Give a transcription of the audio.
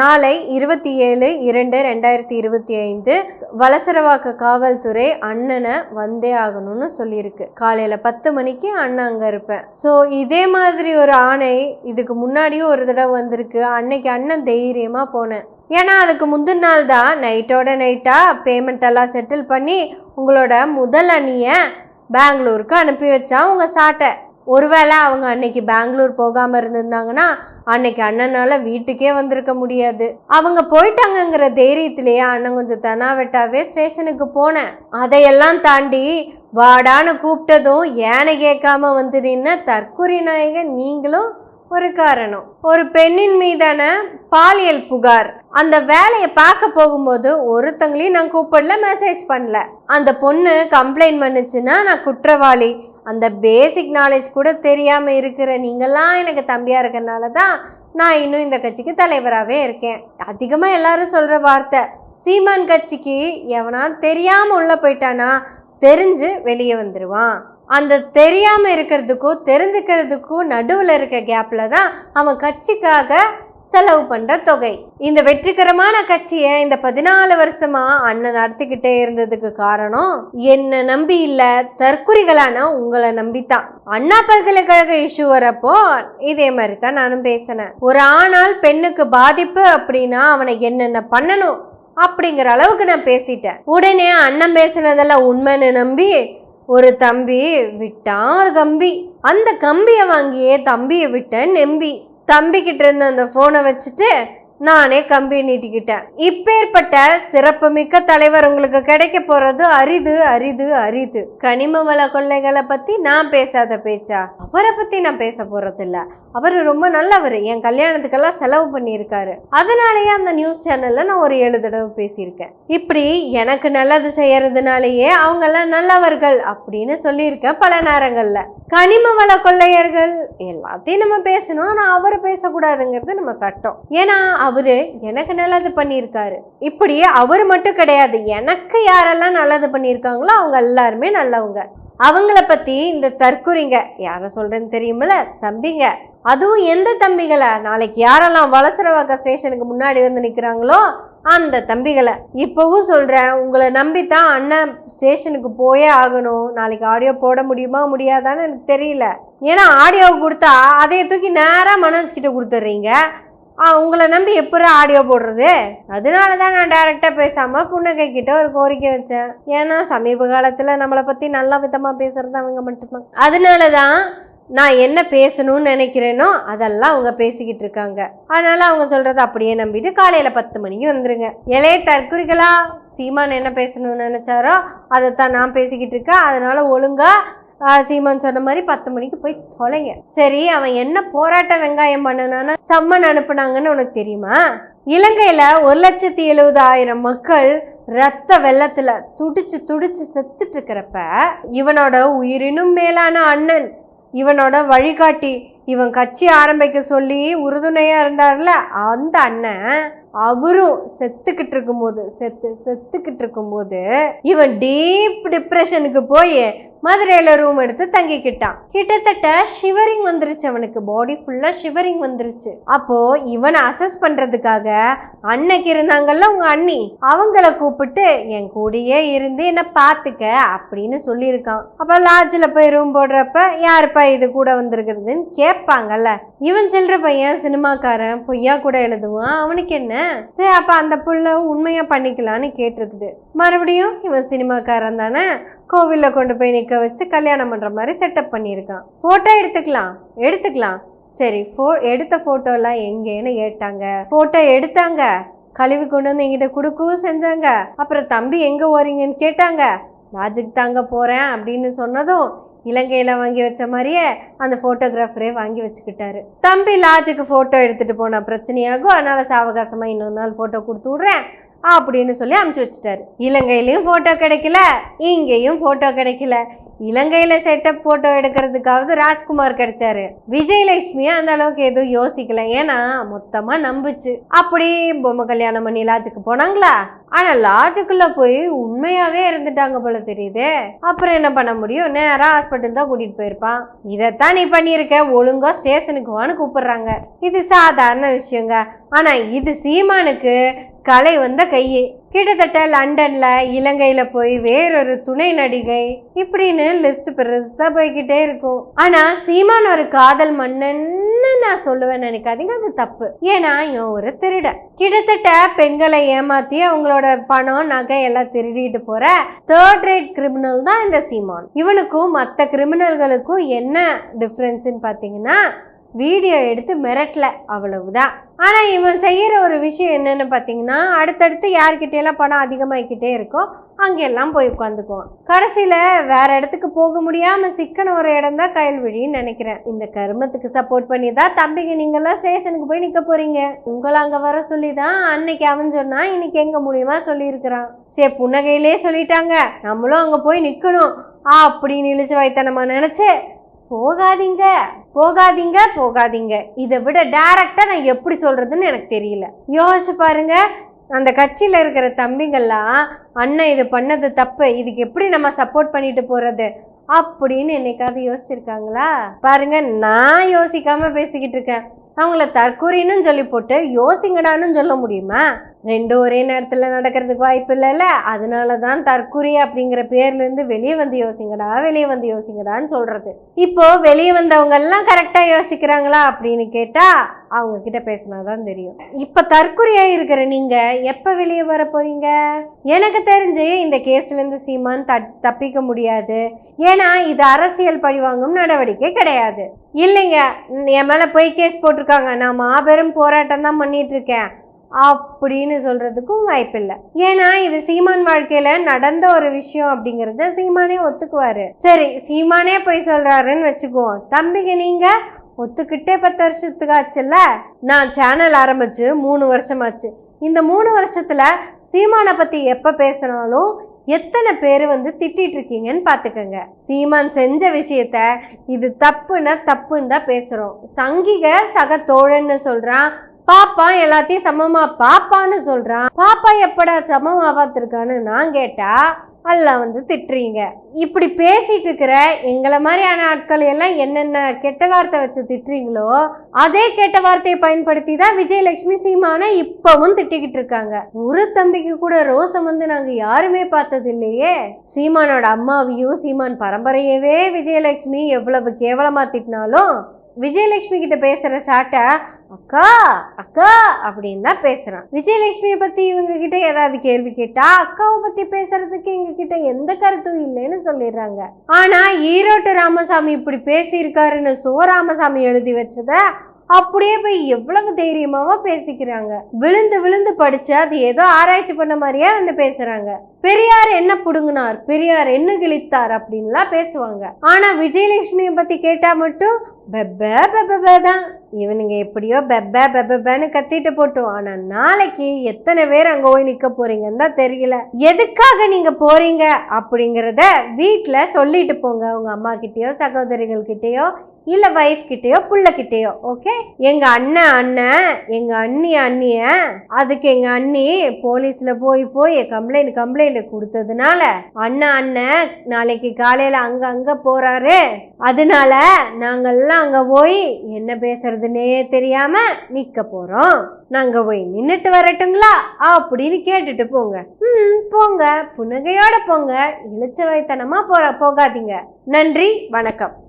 நாளை இருபத்தி ஏழு இரண்டு ரெண்டாயிரத்தி இருபத்தி ஐந்து வலசரவாக்க காவல்துறை அண்ணனை வந்தே ஆகணும்னு சொல்லியிருக்கு. காலையில் பத்து மணிக்கு அண்ணன் அங்கே இருப்பேன். ஸோ இதே மாதிரி ஒரு ஆணை இதுக்கு முன்னாடியும் ஒரு தடவை வந்திருக்கு. அன்னைக்கு அண்ணன் தைரியமாக போனேன். ஏன்னா அதுக்கு முந்தின நாள் தான் நைட்டோட நைட்டாக பேமெண்ட் எல்லாம் செட்டில் பண்ணி உங்களோட முதல் அணியை பெங்களூருக்கு அனுப்பி வச்சா உங்கள் சாட்டை. ஒருவேளை அவங்க அன்னைக்கு பெங்களூர் போகாமல் இருந்திருந்தாங்கன்னா அன்னைக்கு அண்ணனால் வீட்டுக்கே வந்திருக்க முடியாது. அவங்க போயிட்டாங்கங்கிற தைரியத்திலேயே அண்ணன் கொஞ்சம் தெனாவெட்டாவே ஸ்டேஷனுக்கு போனேன். அதையெல்லாம் தாண்டி வாடான்னு கூப்பிட்டதும் ஏனை கேட்காம வந்து நின்ன தற்குறி நாயகன் நீங்களும் ஒரு காரணம். ஒரு பெண்ணின் மீதான பாலியல் புகார். அந்த வேலையை பார்க்க போகும்போது ஒருத்தங்களையும் நான் கூப்பிடல மெசேஜ் பண்ணல. அந்த பொண்ணு கம்ப்ளைண்ட் பண்ணுச்சுன்னா நான் குற்றவாளி. அந்த பேசிக் நாலேஜ் கூட தெரியாமல் இருக்கிற நீங்களாம் எனக்கு தம்பியாக இருக்கிறனால தான் நான் இன்னும் இந்த கட்சிக்கு தலைவராகவே இருக்கேன். அதிகமாக எல்லாரும் சொல்கிற வார்த்தை சீமான் கட்சிக்கு எவனா தெரியாமல் உள்ளே போயிட்டானா தெரிஞ்சு வெளியே வந்துடுவான் அந்த தெரியாமல் இருக்கிறதுக்கும் தெரிஞ்சுக்கிறதுக்கும் நடுவில் இருக்க கேப்பில் தான் அவன் கட்சிக்காக செலவு பண்ணுற தொகை. இந்த வெற்றிகரமான கட்சியை இந்த பதினாலு வருஷமா அண்ணன் நடத்திக்கிட்டே இருந்ததுக்கு காரணம் என்ன நம்பி இல்லை தற்குறிகளான உங்களை நம்பித்தான். அண்ணா பல்கலைக்கழக இஷ்யூ வரப்போ இதே மாதிரி தான் நானும் பேசினேன். ஒரு ஆணால் பெண்ணுக்கு பாதிப்பு அப்படின்னா அவனை என்னென்ன பண்ணணும் அப்படிங்கிற அளவுக்கு நான் பேசிட்டேன். உடனே அண்ணன் பேசுனதெல்லாம் உண்மைன்னு நம்பி ஒரு தம்பி விட்டான் ஒரு கம்பி. அந்த கம்பியை வாங்கியே தம்பியை விட்டேன் நம்பி. தம்பிக்கிட்ட இருந்த அந்த ஃபோனை வச்சுட்டு நானே கம்பி நீட்டிக்கிட்டேன். இப்பேற்பட்ட சிறப்புமிக்க தலைவர் உங்களுக்கு கிடைக்க போறது அரிது அரிது அரிது. கனிம வள கொள்ளைகளை பத்தி நான் பேசாத பேச்சா? அவரை பத்தி நான் பேச போறது இல்ல அவர் ரொம்ப நல்லவர். என் கல்யாணத்துக்கெல்லாம் செலவு பண்ணியிருக்காரு. அதனாலேயே அந்த நியூஸ் சேனல்ல நான் ஒரு ஏழு தடவை பேசியிருக்கேன். இப்படி எனக்கு நல்லது செய்யறதுனாலயே அவங்க எல்லாம் நல்லவர்கள் அப்படின்னு சொல்லியிருக்கேன் பல நேரங்கள்ல. கனிம வள கொள்ளையர்கள் எல்லாத்தையும் நம்ம பேசணும். ஆனால் அவரை பேசக்கூடாதுங்கிறது நம்ம சட்டம். ஏன்னா அவர் எனக்கு நல்லது பண்ணியிருக்காரு. இப்படி அவர் மட்டும் கிடையாது. எனக்கு யாரெல்லாம் நல்லது பண்ணியிருக்காங்களோ அவங்க எல்லாருமே நல்லவங்க. அவங்கள பற்றி இந்த தற்குறிங்க யாரை சொல்கிறேன்னு தெரியுமில்ல? தம்பிங்க. அதுவும் எந்த தம்பிகளை? நாளைக்கு யாரெல்லாம் வளசரவாக்க ஸ்டேஷனுக்கு முன்னாடி வந்து நிற்கிறாங்களோ அந்த தம்பிகளை. இப்போவும் சொல்கிறேன் உங்களை நம்பி தான் அண்ணன் ஸ்டேஷனுக்கு போயே ஆகணும். நாளைக்கு ஆடியோ போட முடியுமா முடியாதான்னு எனக்கு தெரியல. ஏன்னா ஆடியோ கொடுத்தா அதையை தூக்கி நேராக மனோஜ் கிட்ட கொடுத்துட்றீங்க உங்களை நம்பி எப்படி ஆடியோ போடுறது? அதனால தான் நான் டைரெக்டாக பேசாமல் புன்னகை கிட்ட ஒரு கோரிக்கை வச்சேன். ஏன்னா சமீப காலத்தில் நம்மளை பற்றி நல்ல விதமாக பேசுகிறது அவங்க மட்டும்தான். அதனால தான் நான் என்ன பேசணும்னு நினைக்கிறேனோ அதெல்லாம் அவங்க பேசிக்கிட்டு இருக்காங்க. அதனால அவங்க சொல்கிறத அப்படியே நம்பிட்டு காலையில் பத்து மணிக்கு வந்துருங்க. இலைய தற்குறிகளா சீமான் என்ன பேசணும்னு நினச்சாரோ அதைத்தான் நான் பேசிக்கிட்டு இருக்கேன். அதனால் ஒழுங்காக சீமான் சொன்ன மாதிரி பத்து மணிக்கு போய் தொலைங்க. சரி அவன் என்ன போராட்ட வெங்காயம் பண்ணனான சம்மன் அனுப்புனாங்கன்னு உனக்கு தெரியுமா? இலங்கையில ஒரு லட்சத்தி எழுபதாயிரம் மக்கள் ரத்த வெள்ளத்துல துடிச்சு துடிச்சு செத்துட்டு இருக்கிறப்ப இவனோட உயிரினும் மேலான அண்ணன் இவனோட வழிகாட்டி இவன் கட்சி ஆரம்பிக்க சொல்லி உறுதுணையா இருந்தார்ல அந்த அண்ணன் அவரும் செத்துக்கிட்டு இருக்கும்போது செத்து செத்துக்கிட்டு இருக்கும்போது இவன் டீப் டிப்ரெஷனுக்கு போய் மதுரையில் ரூம் எடுத்து தங்கிக்கிட்டான். கிட்டத்தட்ட ஷிவரிங் வந்துருச்சு அவனுக்கு. பாடி ஃபுல்லாக ஷிவரிங் வந்துருச்சு. அப்போ இவனை அசஸ் பண்ணுறதுக்காக அன்னைக்கு இருந்தாங்கல்ல உங்க அண்ணி? அவங்கள கூப்பிட்டு என் கூடயே இருந்து என்னை பார்த்துக்க அப்படின்னு சொல்லியிருக்கான். அப்போ லாட்ஜில் போய் ரூம் போடுறப்ப யாருப்பா இது கூட வந்திருக்கிறதுன்னு கேட்பாங்கல்ல. இவன் சில்லற பையன் சினிமாக்காரன் பொய்யா கூட எழுதுவான். அவனுக்கு என்ன? சரி அப்போ அந்த புள்ள உண்மையாக பண்ணிக்கலான்னு கேட்டிருக்குது. மறுபடியும் இவன் சினிமாக்காரன் தானே? கோவிலில் கொண்டு போய் நிற்க வச்சு கல்யாணம் பண்ணுற மாதிரி செட்டப் பண்ணியிருக்கான். ஃபோட்டோ எடுத்துக்கலாம். எடுத்துக்கலாம். சரி ஃபோ எடுத்த ஃபோட்டோலாம் எங்கேன்னு கேட்டாங்க. ஃபோட்டோ எடுத்தாங்க. கழுவி கொண்டு வந்து எங்கிட்ட கொடுக்கவும் செஞ்சாங்க. அப்புறம் தம்பி எங்கே போறீங்கன்னு கேட்டாங்க. லாஜிக் தாங்க போகிறேன் அப்படின்னு சொன்னதும் இலங்கையில் வாங்கி வச்ச மாதிரியே அந்த ஃபோட்டோகிராஃபரே வாங்கி வச்சுக்கிட்டாரு. தம்பி லாஜுக்கு ஃபோட்டோ எடுத்துகிட்டு போனால் பிரச்சனையாகும். அதனால் சாவகாசமாக இன்னொரு நாள் ஃபோட்டோ கொடுத்து விட்றேன். அப்படின்னு சொல்லி அமுச்சு வச்சுட்டாரு. இலங்கையிலையும் ஃபோட்டோ கிடைக்கல இங்கேயும் ஃபோட்டோ கிடைக்கல. இலங்கையில் செட்டப் ஃபோட்டோ எடுக்கிறதுக்காவது ராஜ்குமார் கிடைச்சாரு. விஜயலட்சுமியை அந்த அளவுக்கு எதுவும் யோசிக்கல. ஏன்னா மொத்தமாக நம்புச்சு. அப்படி பொம்மை கல்யாணம் பண்ணி லாஜுக்கு போனாங்களா? ஆனா லாஜிக்குள்ள போய் உண்மையாவே இருந்துட்டாங்க போல தெரியுது. அப்புறம் என்ன பண்ண முடியும்? நேரா ஹாஸ்பிட்டல் தான் கூட்டிட்டு போயிருப்பான். இதைத்தான் நீ பண்ணியிருக்க. ஒழுங்கா ஸ்டேஷனுக்கு வான்னு கூப்பிடுறாங்க. இது சாதாரண விஷயங்க. ஆனா இது சீமானுக்கு கலை வந்த கையே. கிட்டத்தட்ட லண்டனில் இலங்கையில் போய் வேறொரு துணை நடிகை இப்படின்னு லிஸ்ட் பெருசாக போய்கிட்டே இருக்கும். ஆனால் சீமான் ஒரு காதல் மன்னன்னு நான் சொல்லுவேன் நினைக்காதீங்க அது தப்பு. ஏன்னா இவன் ஒரு திருடன். கிட்டத்தட்ட பெண்களை ஏமாத்தி அவங்களோட பணம் நகை எல்லாம் திருடிட்டு போற தேர்ட் ரேட் கிரிமினல் தான் இந்த சீமான். இவனுக்கும் மற்ற கிரிமினல்களுக்கும் என்ன டிஃப்ரென்ஸ்ன்னு பார்த்தீங்கன்னா வீடியோ எடுத்து மிரட்டல அவ்வளவுதான். ஆனால் இவன் செய்கிற ஒரு விஷயம் என்னென்னு பார்த்தீங்கன்னா அடுத்தடுத்து யார்கிட்டயெல்லாம் பணம் அதிகமாகிக்கிட்டே இருக்கோ அங்கெல்லாம் போய் உட்காந்துக்குவான் கடைசியில் வேற இடத்துக்கு போக முடியாமல் சிக்கன ஒரு இடம் தான் கயல்விழின்னு நினைக்கிறேன். இந்த கருமத்துக்கு சப்போர்ட் பண்ணி தான் தம்பிங்க நீங்களாம் ஸ்டேஷனுக்கு போய் நிற்க போகிறீங்க உங்களை அங்கே வர சொல்லி தான் அன்னைக்கு அவன் சொன்னால் இன்னைக்கு எங்கள் மூலியமா சொல்லியிருக்கிறான். சரி புன்னகையிலே சொல்லிட்டாங்க. நம்மளும் அங்கே போய் நிற்கணும் அப்படின்னு இழிச்சு வைத்தனமா நினச்சி போகாதீங்க போகாதீங்க போகாதீங்க. இதை விட டைரக்டா நான் எப்படி சொல்கிறதுன்னு எனக்கு தெரியல. யோசிச்சு பாருங்க அந்த கட்சியில் இருக்கிற தம்பிங்கள்லாம் அண்ணன் இது பண்ணது தப்பு. இதுக்கு எப்படி நம்ம சப்போர்ட் பண்ணிட்டு போகிறது அப்படின்னு என்னைக்காவது யோசிச்சிருக்காங்களா? பாருங்க நான் யோசிக்காம பேசிக்கிட்டு இருக்கேன். அவங்கள தற்கூரின்னு சொல்லி போட்டு யோசிங்கடான்னு சொல்ல முடியுமா? ரெண்டும் ஒரே நேரத்தில் நடக்கிறதுக்கு வாய்ப்பு இல்லைல்ல? அதனால தான் தற்குறி அப்படிங்கிற பேர்லேருந்து வெளியே வந்து யோசிங்கடா வெளியே வந்து யோசிங்கடான்னு சொல்கிறது இப்போது வெளியே வந்தவங்கெல்லாம் கரெக்டாக யோசிக்கிறாங்களா அப்படின்னு கேட்டால் அவங்க கிட்ட பேசினா தான் தெரியும். இப்போ தற்கொலையாக இருக்கிற நீங்கள் எப்போ வெளியே வர போறீங்க? எனக்கு தெரிஞ்சு இந்த கேஸ்லேருந்து சீமான் த தப்பிக்க முடியாது. ஏன்னா இது அரசியல் பழிவாங்கும் நடவடிக்கை கிடையாது. இல்லைங்க என் மேலே போய் கேஸ் போட்டிருக்காங்க. நான் மாபெரும் போராட்டம் தான் பண்ணிகிட்ருக்கேன் அப்படின்னு சொல்கிறதுக்கும் வாய்ப்பில்லை. ஏன்னா இது சீமான் வாழ்க்கையில் நடந்த ஒரு விஷயம் அப்படிங்கிறத சீமானே ஒத்துக்குவார். சரி சீமானே போய் சொல்கிறாருன்னு வச்சுக்குவோம். தம்பிக்கு நீங்கள் ஒத்துக்கிட்டே பத்து வருஷத்துக்கு ஆச்சுல்ல? நான் சேனல் ஆரம்பிச்சு மூணு வருஷமாச்சு. இந்த மூணு வருஷத்தில் சீமானை பற்றி எப்போ பேசினாலும் எத்தனை பேர் வந்து திட்டிகிட்டு இருக்கீங்கன்னு பார்த்துக்கோங்க சீமான் செஞ்ச விஷயத்த இது தப்புன்னா தப்புன்னு தான் பேசுகிறோம் சங்கிக சக தோழன்னு சொல்கிறான் பாப்பா எல்லாத்தையும் சமமா பாப்பான்னு சொல்றான். பாப்பா எப்படா சமமா பார்த்துருக்கான்னு நான் கேட்டா எல்லாம் வந்து திட்டுறீங்க. இப்படி பேசிட்டு இருக்கிற எங்களை மாதிரியான ஆட்கள் எல்லாம் என்னென்ன கெட்ட வார்த்தை வச்சு திட்டுறீங்களோ அதே கெட்ட வார்த்தையை பயன்படுத்தி தான் விஜயலட்சுமி சீமானை இப்பவும் திட்டிக்கிட்டு இருக்காங்க. ஒரு தம்பிக்கு கூட ரோசம் வந்து நாங்கள் யாருமே பார்த்தது இல்லையே சீமானோட அம்மாவையும் சீமான் பரம்பரையவே விஜயலட்சுமி எவ்வளவு கேவலமாக திட்டினாலும் விஜயலட்சுமி கிட்ட பேசுகிற சாட்டை அக்கா அக்கா அப்படின்னு தான் பேசுகிறான் விஜயலட்சுமியை பற்றி இவங்க கிட்ட ஏதாவது கேள்வி கேட்டால் அக்காவை பற்றி பேசுறதுக்கு எங்க கிட்ட எந்த கருத்தும் இல்லைன்னு சொல்லிடுறாங்க. ஆனால் ஈரோட்டு ராமசாமி இப்படி பேசியிருக்காருன்னு சோ ராமசாமி எழுதி வச்சதை அப்படியே போய் எவ்வளவு தைரியமாவோ பேசிக்கிறாங்க. விழுந்து விழுந்து படிச்சு அது ஏதோ ஆராய்ச்சி பண்ண மாதிரியே வந்து பேசுறாங்க. பெரியார் என்ன புடுங்கினார்? பெரியார் என்ன கிழித்தார்? அப்படின்லாம் பேசுவாங்க. ஆனா விஜயலட்சுமியை பத்தி கேட்டா மட்டும் பெப்ப பெப்ப தான். இவனுங்க எப்படியோ பெப்ப பெப்பன்னு கத்திட்டு போட்டோம். ஆனா நாளைக்கு எத்தனை பேர் அங்க போய் நிக்க போறீங்கன்னு தான் தெரியல. எதுக்காக நீங்க போறீங்க? அப்படிங்கிறத வீட்டுல சொல்லிட்டு போங்க. உங்க அம்மா கிட்டயோ சகோதரிகள் கிட்டயோ இல்லை வைஃப் கிட்டேயோ பிள்ளைக்கிட்டேயோ ஓகே எங்கள் அண்ணன் அண்ணன் எங்கள் அண்ணி அண்ணிய அதுக்கு எங்கள் அண்ணி போலீஸில் போய் போய் கம்ப்ளைண்ட் கம்ப்ளைண்ட் கொடுத்ததுனால அண்ணன் அண்ணன் நாளைக்கு காலையில் அங்கே அங்கே போகிறாரு அதனால நாங்கள்லாம் அங்கே போய் என்ன பேசுறதுன்னே தெரியாமல் நிற்க போகிறோம் நாங்கள் போய் நின்றுட்டு வரட்டுங்களா? அப்படின்னு கேட்டுட்டு போங்க. ம் போங்க. புன்னகையோட போங்க. இழுச்ச வயத்தனமாக போகிற போகாதீங்க. நன்றி வணக்கம்.